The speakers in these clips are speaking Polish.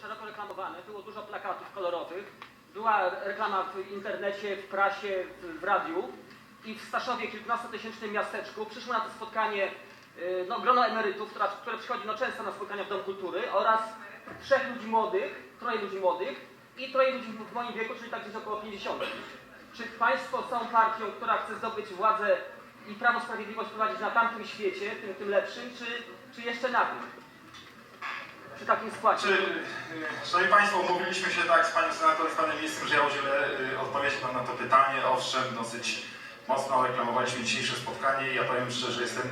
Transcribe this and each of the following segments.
szeroko reklamowane, było dużo plakatów kolorowych, była reklama w internecie, w prasie, w, w radiu i w Staszowie, kilkunastotysięcznym miasteczku, przyszło na to spotkanie y, no, grono emerytów, która, które przychodzi no, często na spotkania w Dom Kultury oraz trzech ludzi młodych, troje ludzi młodych i troje ludzi w moim wieku, czyli tak gdzieś około 50. Czy Państwo są partią, która chce zdobyć władzę i Prawo Sprawiedliwość prowadzić na tamtym świecie, tym, tym lepszym, czy, czy jeszcze na tym? Przy takim składzie. Czy, y, Szanowni Państwo, umówiliśmy się tak z Panią Senatorem, z Panem Ministrem, że ja udzielę y, odpowiedzi Pan na to pytanie. Owszem, dosyć mocno reklamowaliśmy dzisiejsze spotkanie i ja powiem szczerze, że jestem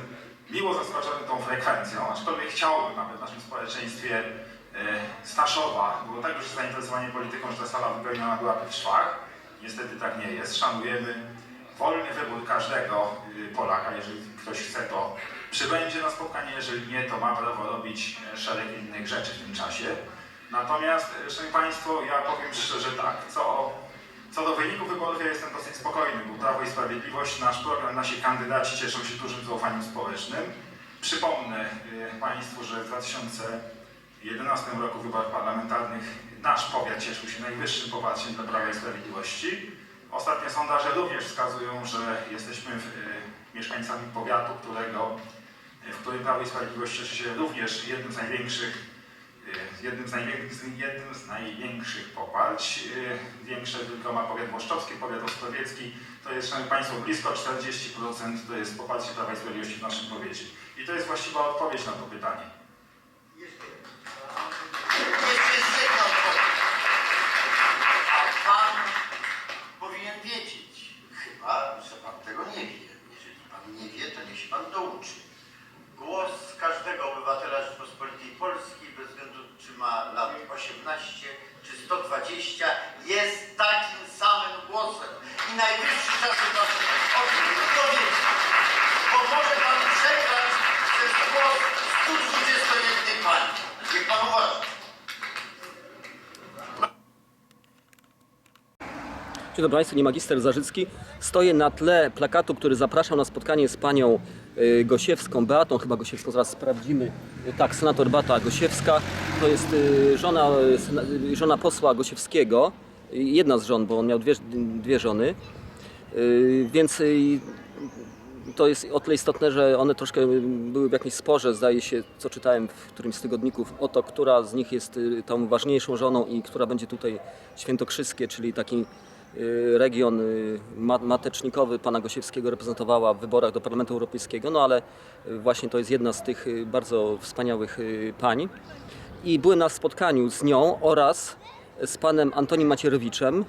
miło zaskoczony tą frekwencją, aczkolwiek chciałbym, aby w naszym społeczeństwie y, Staszowa było tak duże zainteresowanie polityką, że ta sala wypełniona byłaby w szwach. Niestety tak nie jest. Szanujemy wolny wybór każdego Polaka, jeżeli ktoś chce to przybędzie na spotkanie, jeżeli nie, to ma prawo robić e, szereg innych rzeczy w tym czasie. Natomiast, e, Szanowni Państwo, ja powiem szczerze tak, co, co do wyniku wyborów ja jestem dosyć spokojny, bo Prawo i Sprawiedliwość, nasz program, nasi kandydaci cieszą się dużym zaufaniem społecznym. Przypomnę e, Państwu, że w 2011 roku w wyborach parlamentarnych nasz powiat cieszył się najwyższym poparciem dla Prawa i Sprawiedliwości. Ostatnie sondaże również wskazują, że jesteśmy w, mieszkańcami powiatu, którego, w którym Prawo i Sprawiedliwość cieszy się również jednym z największych, e, jednym z największych, jednym z największych poparć. E, Większe tylko ma powiat włoszczowski, powiat ostrowiecki. To jest, Szanowni Państwo, blisko 40% to jest poparcie Prawa i Sprawiedliwości w naszym powiecie. I to jest właściwa odpowiedź na to pytanie. Głos każdego obywatela Rzeczpospolitej Polskiej, bez względu czy ma lat 18 czy 120, jest takim samym głosem. I najwyższy czas, o tym dowiedzieć. Bo może pan przegrać przez głos 121 pani. Niech pan uważa. Dzień dobry Państwu, nie magister Zarzycki. Stoję na tle plakatu, który zapraszał na spotkanie z panią Gosiewską, Beatą, chyba Gosiewską, zaraz sprawdzimy. Y, Tak, senator Beata Gosiewska. To jest y, żona, y, y, żona posła Gosiewskiego. Y, Jedna z żon, bo on miał dwie, dwie żony. Y, Więc y, to jest o tyle istotne, że one troszkę były w jakimś sporze, zdaje się, co czytałem w którymś z tygodników, o to, która z nich jest y, tą ważniejszą żoną i która będzie tutaj świętokrzyskie, czyli taki y, region y, ma- matecznikowy pana Gosiewskiego reprezentowała w wyborach do Parlamentu Europejskiego, no ale y, właśnie to jest jedna z tych y, bardzo wspaniałych y, pań. I byłem na spotkaniu z nią oraz z panem Antonim Macierowiczem,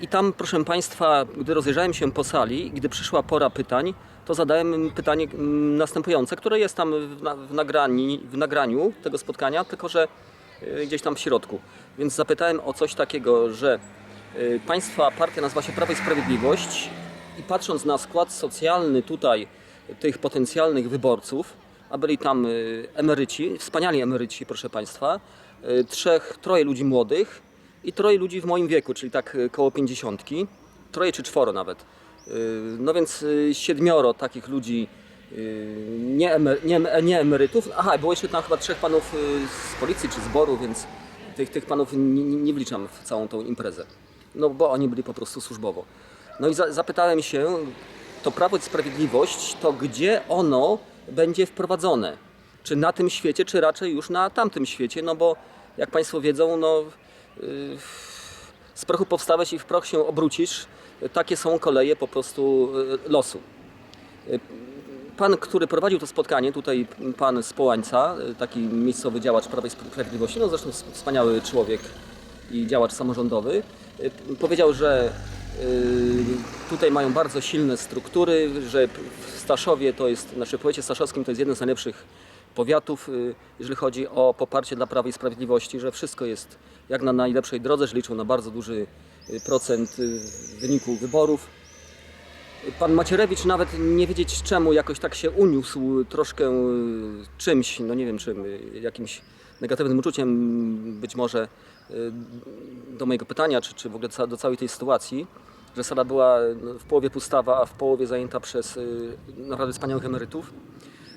i tam, proszę Państwa, gdy rozejrzałem się po sali, gdy przyszła pora pytań, to zadałem pytanie mm, następujące, które jest tam w, na, w, nagrani, w nagraniu tego spotkania, tylko że y, gdzieś tam w środku. Więc zapytałem o coś takiego, że y, Państwa partia nazywa się Prawo i Sprawiedliwość i patrząc na skład socjalny tutaj tych potencjalnych wyborców, a byli tam y, emeryci, wspaniali emeryci, proszę Państwa, y, trzech, troje ludzi młodych, i troje ludzi w moim wieku, czyli tak y, koło pięćdziesiątki, troje czy czworo nawet. Y, No więc y, siedmioro takich ludzi, y, nie, emer, nie, nie emerytów. Aha, było jeszcze tam chyba trzech panów y, z policji czy zboru, więc tych, tych panów nie nie wliczam w całą tą imprezę. No bo oni byli po prostu służbowo. No i za, zapytałem się, to Prawo i Sprawiedliwość, to gdzie ono będzie wprowadzone? Czy na tym świecie, czy raczej już na tamtym świecie? No bo jak Państwo wiedzą, no y, z prochu powstałeś i w proch się obrócisz. Takie są koleje po prostu y, losu. Y, Pan, który prowadził to spotkanie, tutaj pan z Połańca, taki miejscowy działacz Prawa i Sprawiedliwości, no zresztą wspaniały człowiek i działacz samorządowy, y, powiedział, że y, tutaj mają bardzo silne struktury, że w Staszowie to jest, znaczy w powiecie staszowskim to jest jeden z najlepszych powiatów, y, jeżeli chodzi o poparcie dla Prawa i Sprawiedliwości, że wszystko jest jak na najlepszej drodze, że liczą na bardzo duży procent wyniku wyborów. Pan Macierewicz nawet nie wiedzieć czemu jakoś tak się uniósł troszkę czymś, no nie wiem czym, jakimś negatywnym uczuciem być może do mojego pytania, czy, czy w ogóle do całej tej sytuacji, że sala była no, w połowie pustawa, a w połowie zajęta przez y, naprawdę wspaniałych emerytów.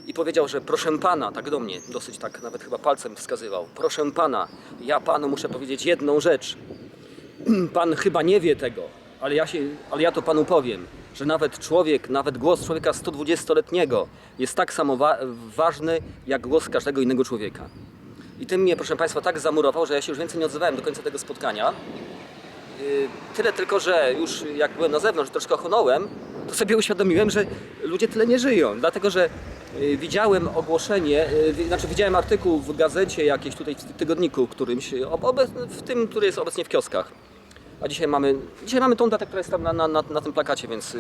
i powiedział, że proszę pana, tak do mnie, dosyć tak nawet chyba palcem wskazywał, proszę pana, ja panu muszę powiedzieć jedną rzecz. Pan chyba nie wie tego, ale ja, się, ale ja to panu powiem, że nawet człowiek, nawet głos człowieka 120-letniego jest tak samo wa- ważny jak głos każdego innego człowieka. I tym mnie, proszę Państwa, tak zamurował, że ja się już więcej nie odzywałem do końca tego spotkania. Yy, Tyle tylko, że już jak byłem na zewnątrz, troszkę ochłonąłem, to sobie uświadomiłem, że ludzie tyle nie żyją. Dlatego, że yy, widziałem ogłoszenie, wi- znaczy widziałem artykuł w gazecie jakiejś tutaj w tygodniku którymś, w tym, który jest obecnie w kioskach. A dzisiaj mamy, dzisiaj mamy tą datę, która jest tam na, na, na, tym plakacie, więc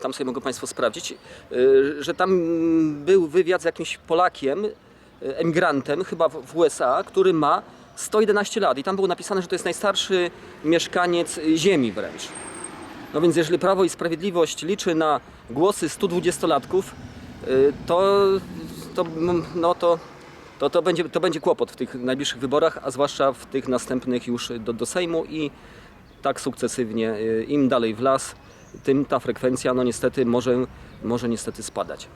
tam sobie mogą Państwo sprawdzić, że tam był wywiad z jakimś Polakiem, emigrantem, chyba w, USA, który ma 111 lat i tam było napisane, że to jest najstarszy mieszkaniec Ziemi wręcz. No więc jeżeli Prawo i Sprawiedliwość liczy na głosy 120-latków, y, to, to, no to, to, to, będzie, to będzie kłopot w tych najbliższych wyborach, a zwłaszcza w tych następnych już do, do Sejmu i tak sukcesywnie, y, im dalej w las, tym ta frekwencja no niestety może, może niestety spadać.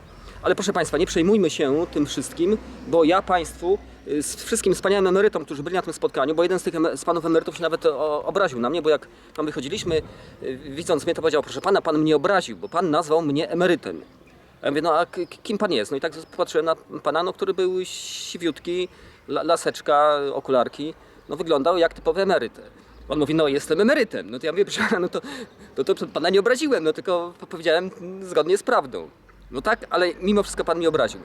Ale proszę Państwa, nie przejmujmy się tym wszystkim, bo ja Państwu, y, z wszystkim wspaniałym emerytom, którzy byli na tym spotkaniu, bo jeden z tych z Panów emerytów się nawet obraził na mnie, bo jak tam wychodziliśmy, y, widząc mnie, to powiedział, proszę Pana, Pan mnie obraził, bo Pan nazwał mnie emerytem. A ja mówię, no a kim Pan jest? No i tak patrzyłem na Pana, no, który był siwiutki, la, laseczka, okularki, no wyglądał jak typowy emeryt. On mówi, no jestem emerytem. No to ja mówię, proszę pana, no to, to, to pana nie obraziłem, no tylko powiedziałem zgodnie z prawdą. No tak, ale mimo wszystko pan mnie obraził.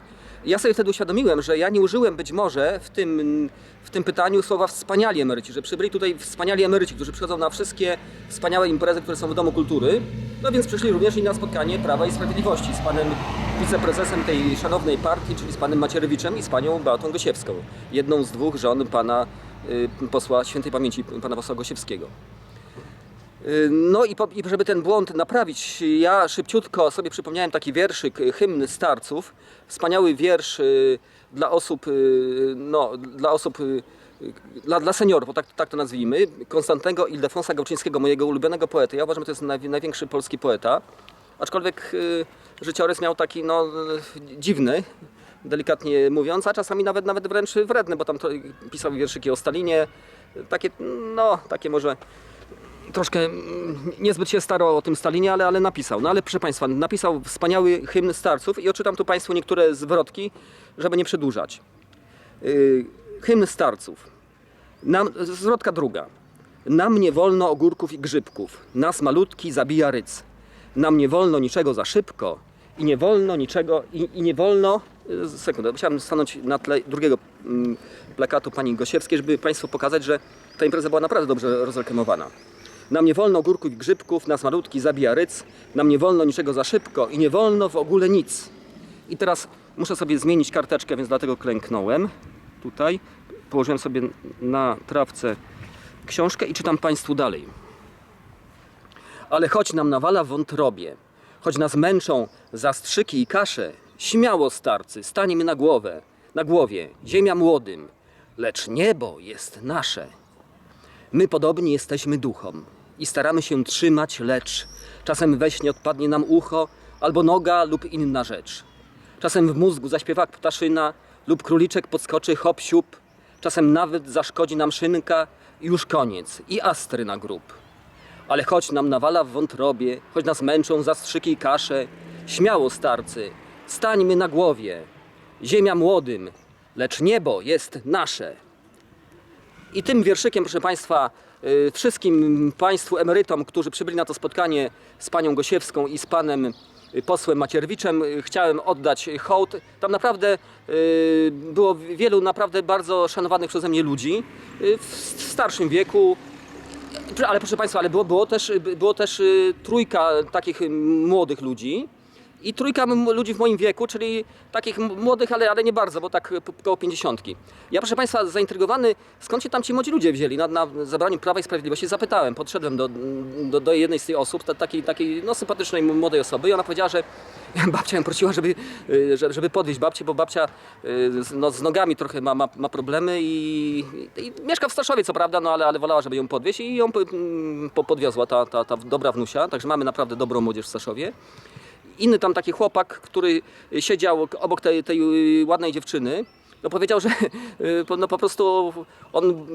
Ja sobie wtedy uświadomiłem, że ja nie użyłem być może w tym, w tym pytaniu słowa wspaniali emeryci, że przybyli tutaj wspaniali emeryci, którzy przychodzą na wszystkie wspaniałe imprezy, które są w Domu Kultury. No więc przyszli również i na spotkanie Prawa i Sprawiedliwości z panem wiceprezesem tej szanownej partii, czyli z panem Macierewiczem i z panią Beatą Gosiewską. Jedną z dwóch żon pana y, posła świętej pamięci, pana posła Gosiewskiego. Y, No i, po, i żeby ten błąd naprawić, ja szybciutko sobie przypomniałem taki wierszyk, y, hymn starców. Wspaniały wiersz y, dla osób, no, dla osób, dla, dla seniorów, tak, tak to nazwijmy, Konstantego Ildefonsa Gałczyńskiego, mojego ulubionego poety. Ja uważam, że to jest naj, największy polski poeta. Aczkolwiek życiorys miał taki no, dziwny, delikatnie mówiąc, a czasami nawet, nawet wręcz wredny, bo tam pisał wierszyki o Stalinie, takie, no, takie może troszkę mm, niezbyt się starał o tym Stalinie, ale, ale napisał. No ale proszę Państwa, napisał wspaniały hymn starców i odczytam tu Państwu niektóre zwrotki, żeby nie przedłużać. Yy, hymn starców. Nam, zwrotka druga. Nam nie wolno ogórków i grzybków, nas malutki zabija ryc. Nam nie wolno niczego za szybko i nie wolno niczego, i, i nie wolno... yy, Sekundę, musiałem stanąć na tle drugiego mm, plakatu pani Gosiewskiej, żeby Państwu pokazać, że ta impreza była naprawdę dobrze rozreklamowana. Nam nie wolno ogórków i grzybków, nas malutki zabija ryc, nam nie wolno niczego za szybko i nie wolno w ogóle nic. I teraz muszę sobie zmienić karteczkę, więc dlatego klęknąłem tutaj. Położyłem sobie na trawce książkę i czytam Państwu dalej. Ale choć nam nawala wątrobie, choć nas męczą zastrzyki i kasze, śmiało starcy, staniemy na głowę, na głowie, ziemia młodym, lecz niebo jest nasze. My podobni jesteśmy duchom i staramy się trzymać, lecz czasem we śnie odpadnie nam ucho, albo noga lub inna rzecz. Czasem w mózgu zaśpiewa ptaszyna lub króliczek podskoczy hop siup. Czasem nawet zaszkodzi nam szynka i już koniec i astry na grób. Ale choć nam nawala w wątrobie, choć nas męczą zastrzyki i kasze, śmiało starcy, stańmy na głowie. Ziemia młodym, lecz niebo jest nasze. I tym wierszykiem, proszę Państwa, wszystkim Państwu emerytom, którzy przybyli na to spotkanie z panią Gosiewską i z panem y, posłem Macierwiczem, y, chciałem oddać hołd. Tam naprawdę y, było wielu naprawdę bardzo szanowanych przeze mnie ludzi y, w starszym wieku. Ale proszę Państwa, ale było, było też, było też y, trójka takich y, młodych ludzi i trójka ludzi w moim wieku, czyli takich młodych, ale, ale nie bardzo, bo tak p- koło pięćdziesiątki. Ja proszę Państwa zaintrygowany, skąd się tam ci młodzi ludzie wzięli? Na, na zabraniu Prawa i Sprawiedliwości zapytałem, podszedłem do, do, do jednej z tych osób, ta, takiej, takiej no, sympatycznej młodej osoby i ona powiedziała, że babcia ją prosiła, żeby, y, że- żeby podwieźć babcię, bo babcia y, no, z nogami trochę ma, ma, ma problemy i, i mieszka w Staszowie, co prawda, no ale, ale wolała, żeby ją podwieźć i ją mm, po, podwiozła ta, ta, ta dobra wnusia, także mamy naprawdę dobrą młodzież w Staszowie. Inny tam taki chłopak, który siedział obok tej, tej y, ładnej dziewczyny, no powiedział, że y, no po prostu on,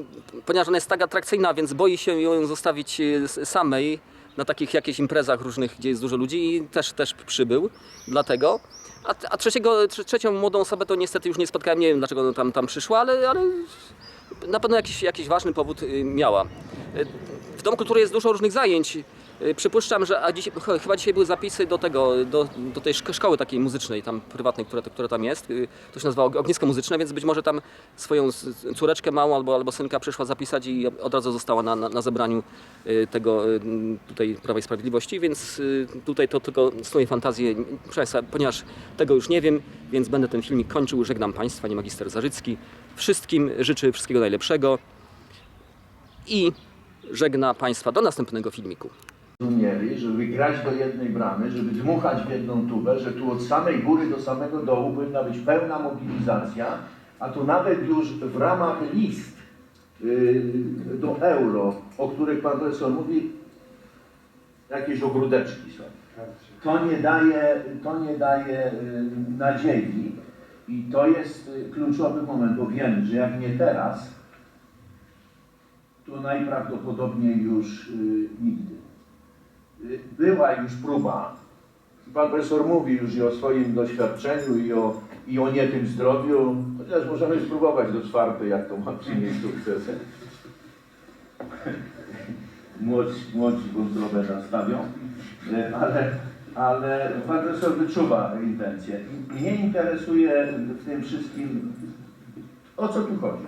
ponieważ ona jest tak atrakcyjna, więc boi się ją zostawić y, samej na takich jakichś imprezach różnych, gdzie jest dużo ludzi i też, też przybył dlatego. A, a trzeciego, trze- trzecią młodą osobę to niestety już nie spotkałem, nie wiem dlaczego tam, tam przyszła, ale, ale na pewno jakiś, jakiś ważny powód miała. W Domu Kultury jest dużo różnych zajęć. Y, Przypuszczam, że a chyba dzisiaj były zapisy do tego, do, do tej szko- szkoły takiej muzycznej, tam prywatnej, która, która tam jest. Y, To się nazywa Og- Ognisko Muzyczne, więc być może tam swoją córeczkę małą albo, albo synka przyszła zapisać i od razu została na, na, na zebraniu y, tego tutaj Prawa i Sprawiedliwości, więc tutaj to tylko proszę Państwa, ponieważ tego już nie wiem, więc będę ten filmik kończył. Żegnam Państwa, nie magister Zarzycki. Wszystkim życzę wszystkiego najlepszego i żegna Państwa do następnego filmiku. Rozumieli, żeby grać do jednej bramy, żeby dmuchać w jedną tubę, że tu od samej góry do samego dołu powinna być pełna mobilizacja, a tu nawet już w ramach list yy, do euro, o których pan profesor mówi, jakieś ogródeczki są. To nie daje, to nie daje yy, nadziei i to jest yy, kluczowy moment, bo wiemy, że jak nie teraz, to najprawdopodobniej już nigdy. Była już próba. Pan profesor mówi już i o swoim doświadczeniu i o, i o nie tym zdrowiu, chociaż możemy spróbować do czwartej, jak to ma przynieść sukces. Młodzi, młodzi wątrobe nastawią, ale, ale pan profesor wyczuwa intencje. Mnie interesuje w tym wszystkim, o co tu chodzi.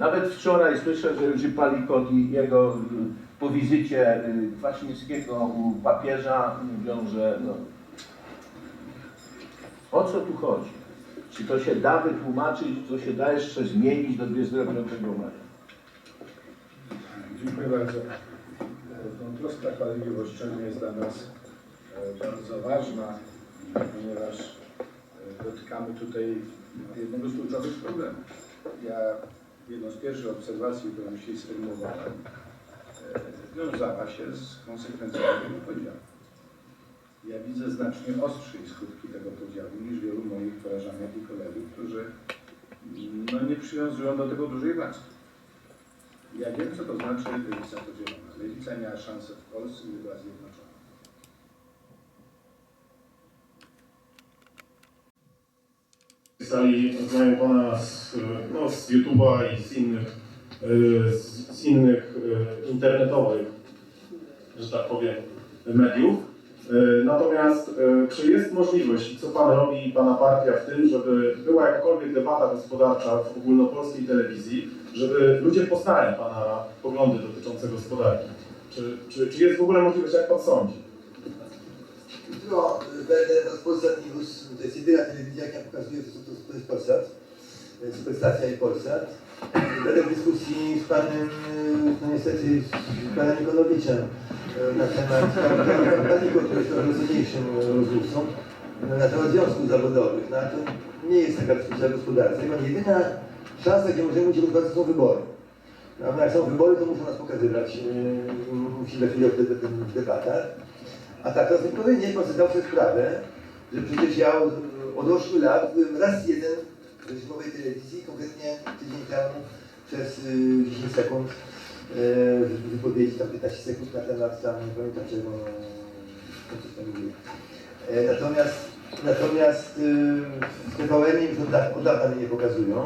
Nawet wczoraj słyszę, że już i Palikot i jego po wizycie y, Kwaśniewskiego u papieża mówią, że no, o co tu chodzi? Czy to się da wytłumaczyć, czy to się da jeszcze zmienić do 25 maja? Dziękuję bardzo. Tą troska sprawiedliwość szczególnie jest dla nas e, bardzo ważna, ponieważ e, dotykamy tutaj jednego z kluczowych problemów. Ja jedną z pierwszych obserwacji, którą dzisiaj sformułowałem, wiązała się z konsekwencjami tego podziału. Ja widzę znacznie ostrzej skutki tego podziału niż wielu moich koleżanek i kolegów, którzy no, nie przywiązują do tego dużej wagi. Ja wiem, co to znaczy lewica podzielona. Lewica miała szansę w Polsce, gdy była zjednoczona. sali znają Pana z, no, z YouTube'a i z innych, y, z, z innych y, internetowych, że tak powiem, mediów. Y, Natomiast y, czy jest możliwość, i co Pan robi i Pana partia w tym, żeby była jakakolwiek debata gospodarcza w ogólnopolskiej telewizji, żeby ludzie poznali Pana poglądy dotyczące gospodarki? Czy, czy, czy jest w ogóle możliwość, jak Pan sądzi? Będę na Polsat News, to jest jedyna telewizja, jaka pokazuje, to, to, jest Polsat, e, Superstacja i Polsat. Będę w dyskusji z panem, e, no niestety, z panem Nikonowiczem e, na temat e, rozmówcą, e, na temat związków zawodowych. No, to nie jest taka dyskusja gospodarcza. Chyba jedyna szansa, gdzie możemy rozmawiać, to są wybory. Prawda? Jak są wybory, to muszą nas pokazywać. e, Musi za chwilę w debatach. A tak, to pan sobie zdał sobie sprawę, że przecież ja od, od 8 lat byłem raz jeden w reżimowej telewizji, konkretnie tydzień temu przez y, 10 sekund y, w wypowiedzi, tam 15 sekund na temat, tam nie pamiętam czego, coś tam mówiłem. E, natomiast natomiast y, w TVN już od, od dawna mnie nie pokazują.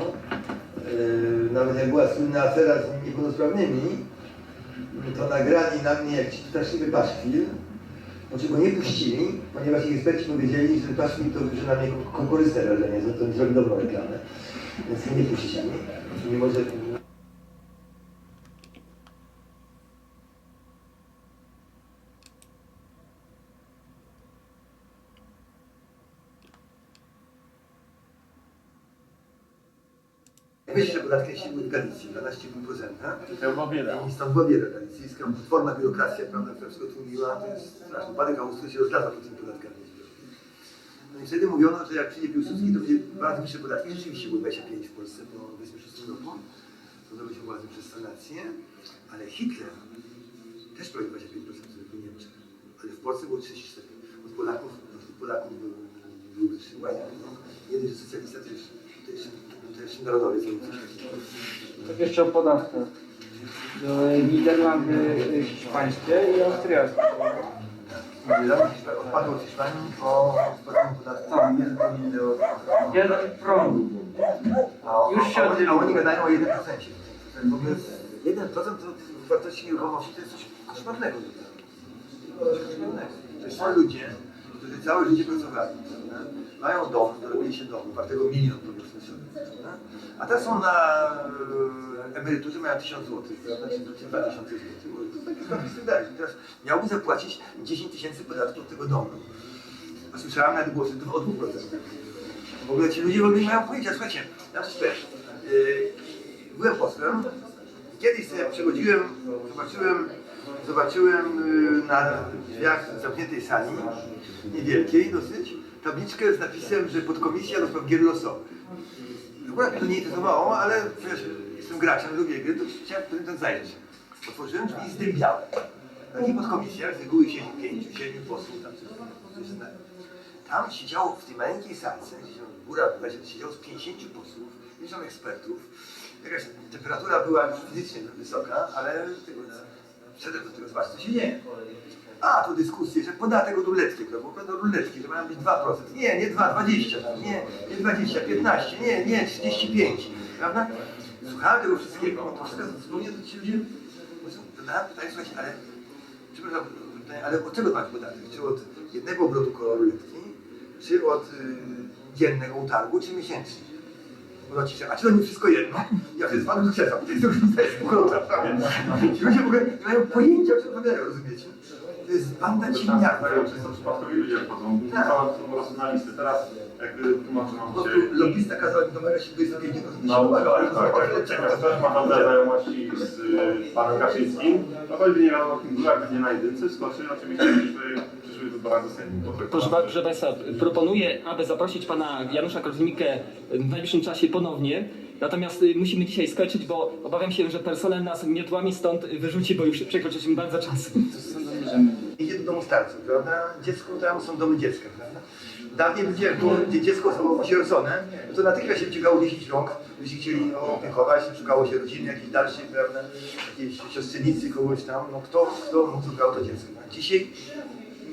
Y, nawet jak była słynna afera z niepełnosprawnymi, to nagrali na mnie jakiś straszliwy paszkwil, znaczy go nie puścili, ponieważ ich eksperci powiedzieli, że paszkwil to że na mnie wrażenie, że to nie zrobi dobrą reklamę. Więc nie puścili. Mimo, że Wyższe podatki jeśli były tradycji, 12,5%. I stąd była wiele tradycyjska, forma biurokracja, prawda, która wszystko tłumiła, to jest straszny. Upadek Austrii się rozlazł pod tymi podatkami. No i wtedy mówiono, że jak przyjdzie Piłsudski, to będzie bardzo wyższe podatki. Rzeczywiście było 25 w Polsce po 26 roku. To zdobyliśmy władzę przez sanację. Ale Hitler też prawie 25% w Niemczech. Ale w Polsce było 34. od Polaków, od Polaków były wysyłania. Jeden, że socjalista to jest, to jest, to jest narodowiec. Tak jeszcze o podatkach. Niderlandy e, hiszpańskie i austriackie. Odpadło od Hiszpanii po wprowadzeniu podatku Tak. 1 do Jeden prąd. Już się a, oni, gadają o 1%. To jest w ogóle 1% to wartości nieruchomości to jest coś koszmarnego. Coś koszmarnego. To są ludzie, którzy całe życie pracowali. prawda? Mają dom, dorobili się domu, wartego milion powiedzmy sobie. prawda? A teraz są na e, emeryturze, mają 1000 zł, prawda? czy czy 2000 zł. To. Teraz miałby zapłacić 10 tysięcy podatku od tego domu. A słyszałem nawet głosy o 2%. W ogóle ci ludzie w ogóle nie mają pojęcia. Słuchajcie, ja coś powiem. Yy, byłem posłem. Kiedyś sobie przechodziłem, zobaczyłem, zobaczyłem yy, na drzwiach zamkniętej sali, niewielkiej dosyć, tabliczkę z napisem, że podkomisja do spraw gier losowych. Akurat mnie to nie interesowało, ale przecież jestem graczem, lubię gry, to chciałem ten zajrzeć. Otworzyłem drzwi i zdębiałem. W takich podkomisjach z reguły siedzi pięciu, siedmiu posłów, tam coś, coś. Tam siedziało w tej maleńkiej salce, siedziało, góra siedziało z 50 posłów, 50 ekspertów. Jakaś temperatura była fizycznie wysoka, ale tego, wszedłem do tego zobaczyć, co się dzieje. A, tu dyskusje, że podatek od ruletki, to było do ruletki, że mają być 2%. Nie, nie 2, 20, tam, nie, nie 20, 15, nie, nie, 35, prawda? Słuchałem tego wszystkiego, to wszystko zupełnie to ci ludzie, zadałem pytanie, słuchajcie, ale przepraszam, ale od czego masz podatek? Czy od jednego obrotu koło ruletki, czy od y, dziennego utargu, czy miesięcznie? Ona ci się, a czy to nie wszystko jedno? Ja to jest panu krzesła, to jest różnica jest półkrotka, prawda? Ci ludzie w ogóle nie mają pojęcia, o czym rozmawiają, rozumiecie? To jest banda ciemniaków. Często przypadkowi ludzie wchodzą, całe są po prostu na listy. Teraz jak y, tłumaczę nam dzisiaj... lobbista kazał mi numerę się 25 nie No, uwaga, ale tak, tak, tak. czekaj, Jak ktoś ma dobre znajomości z panem Kaczyńskim, to choćby nie wiadomo kim był, jak będzie na jedynce, skoczy oczywiście w przyszłych, przyszłych wyborach do Sejmu. Proszę, ma- proszę Państwa, proponuję, aby zaprosić Pana Janusza Korwin-Mikke w najbliższym czasie ponownie. Natomiast y, musimy dzisiaj skończyć, bo obawiam się, że personel nas miotłami stąd wyrzuci, bo już przekroczyliśmy bardzo czas. Idzie do domu starców, prawda? Dziecko tam są domy dziecka, prawda? Dawniej ludzie, jak było gdzie dziecko zostało osierocone, to natychmiast się wyciągało 10 rąk, jeśli chcieli opiekować, szukało się rodziny jakiejś dalszej, prawda? Jakiejś siostrzenicy, kogoś tam, no kto, kto mu szukał to dziecko. A dzisiaj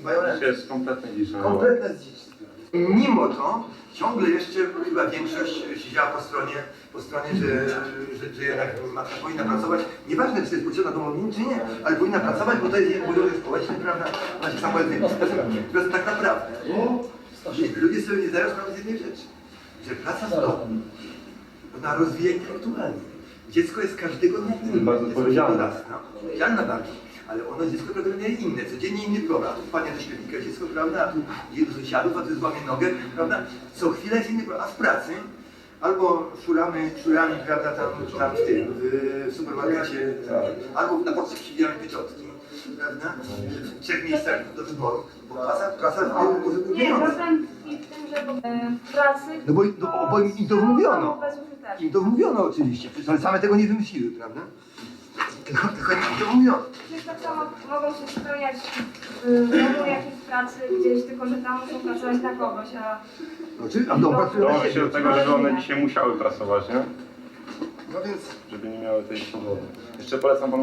mają Dzisiaj jest kompletnie dziś. kompletne zdziedzictwo. Mimo to ciągle jeszcze chyba większość siedziała po stronie, po stronie że, że, że jednak matka powinna pracować. Nieważne, czy jest potrzebna domowiny, czy nie, ale powinna pracować, bo to jest jej obowiązek społeczny, prawda? Ona się samodzielnie. Teraz tak naprawdę że ludzie sobie nie zdają sprawy z jednej rzeczy, że praca w domu, ona rozwija intelektualnie. Dziecko jest każdego dnia inne. Bardzo Jest odpowiedzialne. Odpowiedzialne bardzo. Ale ono dziecko każdego dnia inne, codziennie inny program. A tu wpadnie do śpiewnika dziecko, prawda? A tu idzie do sąsiadów, a tu złamie nogę, prawda? Co chwilę jest inny program. A w pracy albo szuramy, szurami, prawda, tam, tam w tym, w supermarkecie, albo na poczcie przybijamy pieczotki, prawda? W trzech miejscach do wyboru. Bo praca może być Nie, problem tkwi w tym, że e, w pracy... No bo, no, bo im to wmówiono. Im to wmówiono oczywiście, przecież one same tego nie wymyśliły, prawda? Tylko, tylko im to wmówiono. Przecież tak samo mogą się spełniać y, mogą jakieś pracy gdzieś, tylko że tam muszą pracować na kogoś, a No, czy, a w na Dąży się do tego, żeby one dzisiaj musiały pracować, nie? No więc Żeby nie miały tej swobody. Jeszcze polecam panu